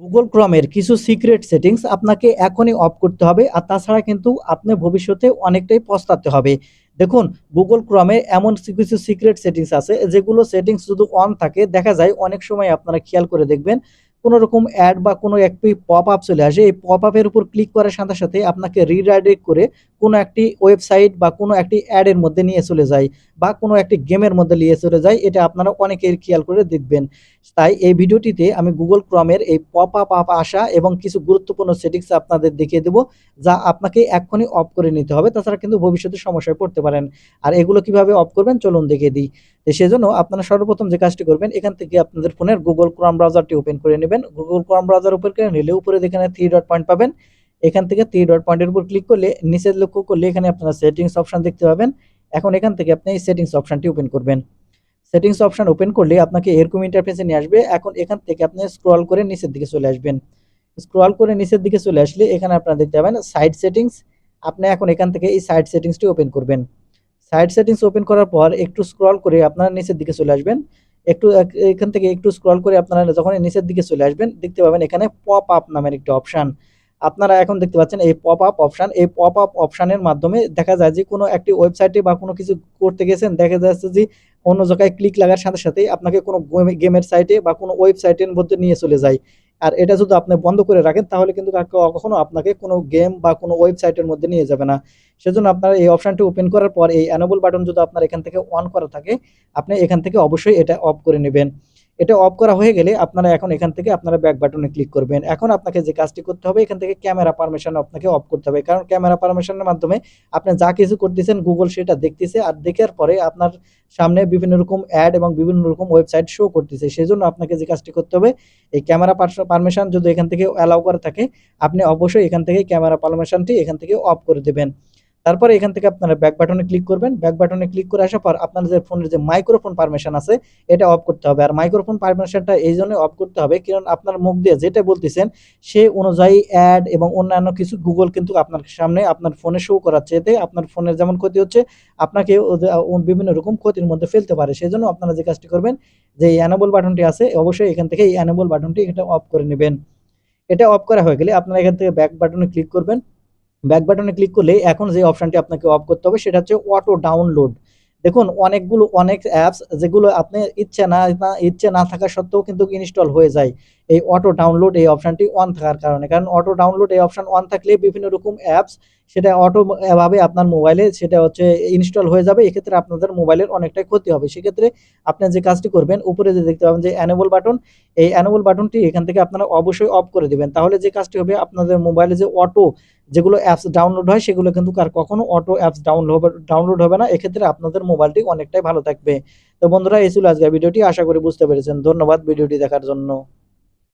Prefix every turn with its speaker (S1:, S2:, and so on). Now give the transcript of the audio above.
S1: Google ক্রমের কিছু secret settings আপনাকে এখনই অফ করতে হবে আর তাছাড়া কিন্তু আপনি ভবিষ্যতে অনেকটাই পস্তাতে হবে। দেখুন গুগল ক্রমে এমন কিছু সিক্রেট সেটিংস আছে যেগুলো সেটিংস শুধু অন থাকে, দেখা যায় অনেক সময় আপনারা খেয়াল করে দেখবেন কোনো রকম অ্যাড বা কোনো একটি পপ আপ চলে আসে, এই পপ আপের উপর ক্লিক করার সাথে সাথে আপনাকে রিডাইরেক্ট করে কোনো একটি ওয়েবসাইট বা কোনো একটি অ্যাডের মধ্যে নিয়ে চলে যায় বা কোনো একটি গেমের মধ্যে নিয়ে চলে যায়, এটা আপনারা অনেকেই খেয়াল করে দেখবেন। তাই এই ভিডিওটিতে আমি গুগল ক্রমের এই পপ আপ আপ আসা এবং কিছু গুরুত্বপূর্ণ সেটিংস আপনাদের দেখিয়ে দেবো, যা আপনাকে এক্ষুনি অফ করে নিতে হবে। তাছাড়া কিন্তু ভবিষ্যতে সমস্যায় পড়তে পারেন। আর এগুলো কীভাবে অফ করবেন, চলুন দেখিয়ে দিই। সেজন্য আপনারা সর্বপ্রথম যে কাজটি করবেন, এখান থেকে আপনাদের ফোনের গুগল ক্রম ব্রাউজারটি ওপেন করে নেবেন। গুগল ক্রম ব্রাউজার ওপেন করে নিলে উপরে এখানে থ্রি ডট পয়েন্ট পাবেন, এখান থেকে থ্রি ডট পয়েন্টের উপর ক্লিক করলে, নিচে লক্ষ্য করলে এখানে আপনারা সেটিংস অপশন দেখতে পাবেন। এখন এখান থেকে আপনি এই সেটিংস অপশনটি ওপেন করবেন। সেটিংস অপশন ওপেন করলে আপনাকে এরকম ইন্টারফেসে নিয়ে আসবে। এখন এখান থেকে আপনি স্ক্রল করে নিচের দিকে চলে আসবেন। স্ক্রল করে নিচের দিকে চলে আসলে এখানে আপনারা দেখতে পাবেন সাইড সেটিংস আপনি এখন এখান থেকে এই সাইড সেটিংসটি ওপেন করবেন। সাইড সেটিংস ওপেন করার পর একটু স্ক্রল করে আপনারা নিচের দিকে চলে আসবেন। একটু এখান থেকে একটু স্ক্রল করে আপনারা যখন নিচের দিকে চলে আসবেন, দেখতে পাবেন এখানে পপ আপ নামের একটি অপশান আপনারা এখন দেখতে পাচ্ছেন এই পপ আপ অপশন এই পপ আপ অপশানের মাধ্যমে দেখা যায় যে কোনো একটি ওয়েবসাইটে বা কোনো কিছু করতে গেছেন, দেখা যাচ্ছে যে অন্য জায়গায় ক্লিক লাগার সাথে সাথে আপনাকে কোনো গেমের সাইটে বা কোনো ওয়েবসাইটের মধ্যে নিয়ে চলে যায়। আর এটা যদি আপনি বন্ধ করে রাখেন, তাহলে কিন্তু কখনো আপনাকে কোনো গেম বা কোনো ওয়েবসাইটের মধ্যে নিয়ে যাবে না। সেজন্য আপনার এই অপশনটি ওপেন করার পর এই অ্যানেবল বাটন যদি আপনার এখান থেকে অন করা থাকে, আপনি এখান থেকে অবশ্যই এটা অফ করে নেবেন। এটা অফ করা হয়ে গেলে আপনারা এখন এখান থেকে আপনারা ব্যাক বাটনে ক্লিক করবেন। এখন আপনাকে যে কাজটি করতে হবে, এখান থেকে ক্যামেরা পারমিশন আপনাকে অফ করতে হবে। কারণ ক্যামেরা পারমিশনের মাধ্যমে আপনি যা কিছু করতেছেন গুগল সেটা দেখতেছে আর দেখার পরে আপনার সামনে বিভিন্ন রকম অ্যাড এবং বিভিন্ন রকম ওয়েবসাইট শো করতেছে। সেই জন্য আপনাকে যে কাজটি করতে হবে, এই ক্যামেরা পারমিশন যদি এখান থেকে অ্যালাউ করা থাকে, আপনি অবশ্যই এখান থেকে ক্যামেরা পারমিশনটি এখান থেকে অফ করে দেবেন। তারপরে এখান থেকে আপনারা ব্যাক বাটনে ক্লিক করবেন। ব্যাক বাটনে ক্লিক করে আসার পর আপনার যে ফোনের যে মাইক্রোফোন পারমিশন আছে, এটা অফ করতে হবে। আর মাইক্রোফোন পারমিশনটা এই জন্য অফ করতে হবে, কারণ আপনার মুখ দিয়ে যেটা বলতেছেন, সে অনুযায়ী অ্যাড এবং অন্যান্য কিছু গুগল কিন্তু আপনার সামনে আপনার ফোনে শো করাচ্ছে। এতে আপনার ফোনের যেমন ক্ষতি হচ্ছে, আপনাকে বিভিন্ন রকম ক্ষতির মধ্যে ফেলতে পারে। সেই জন্য আপনারা যে কাজটি করবেন, যে অ্যানেবল বাটনটি আছে, অবশ্যই এখান থেকে এই অ্যানেবল বাটনটি এটা অফ করে নেবেন। এটা অফ করা হয়ে গেলে আপনারা এখান থেকে ব্যাক বাটনে ক্লিক করবেন। ব্যাক বাটনে ক্লিক করলে এখন যে অপশানটি আপনাকে অফ করতে হবে, সেটা হচ্ছে অটো ডাউনলোড দেখুন, অনেকগুলো, অনেক অ্যাপস যেগুলো আপনি ইচ্ছে না ইচ্ছে না থাকা সত্ত্বেও কিন্তু ইনস্টল হয়ে যায়। এই অটো ডাউনলোড এই অপশনটি অন থাকার কারণে। কারণ অটো ডাউনলোড এই অপশন অন থাকলে বিভিন্ন রকম অ্যাপস সেটা অটো ভাবে আপনার মোবাইলে সেটা হচ্ছে ইনস্টল হয়ে যাবে, এক্ষেত্রে আপনাদের মোবাইলের অনেকটাই ক্ষতি হবে। সেক্ষেত্রে আপনি যে কাজটি করবেন, উপরে যে দেখতে পাবেন যে অ্যানেবল বাটন এই অ্যানেবল বাটনটি এখান থেকে আপনারা অবশ্যই অফ করে দিবেন। তাহলে যে কাজটি হবে, আপনাদের মোবাইলে যে অটো যেগুলো অ্যাপস ডাউনলোড হয়, সেগুলো কিন্তু আর কখনো অটো অ্যাপস ডাউনলোড ডাউনলোড হবে না। এক্ষেত্রে আপনাদের মোবাইলটি অনেকটাই ভালো থাকবে। তো বন্ধুরা, এই ছিল আজকের ভিডিওটি। আশা করি বুঝতে পেরেছেন। ধন্যবাদ ভিডিওটি দেখার জন্য।